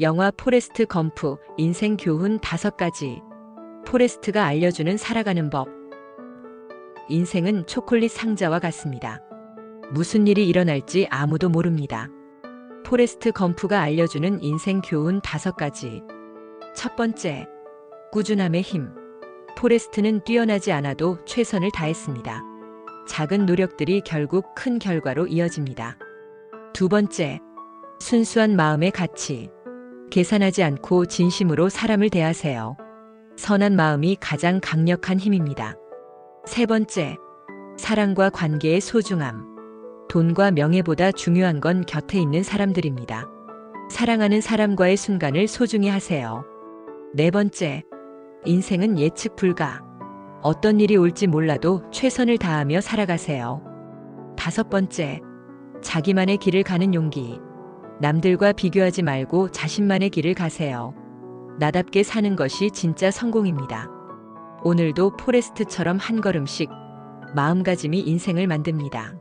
영화 포레스트 검프 인생 교훈 다섯 가지. 포레스트가 알려주는 살아가는 법. 인생은 초콜릿 상자와 같습니다. 무슨 일이 일어날지 아무도 모릅니다. 포레스트 검프가 알려주는 인생 교훈 다섯 가지. 첫 번째, 꾸준함의 힘. 포레스트는 뛰어나지 않아도 최선을 다했습니다. 작은 노력들이 결국 큰 결과로 이어집니다. 두 번째, 순수한 마음의 가치. 계산하지 않고 진심으로 사람을 대하세요. 선한 마음이 가장 강력한 힘입니다. 세 번째, 사랑과 관계의 소중함. 돈과 명예보다 중요한 건 곁에 있는 사람들입니다. 사랑하는 사람과의 순간을 소중히 하세요. 네 번째, 인생은 예측 불가. 어떤 일이 올지 몰라도 최선을 다하며 살아가세요. 다섯 번째, 자기만의 길을 가는 용기. 남들과 비교하지 말고 자신만의 길을 가세요. 나답게 사는 것이 진짜 성공입니다. 오늘도 포레스트처럼 한 걸음씩 마음가짐이 인생을 만듭니다.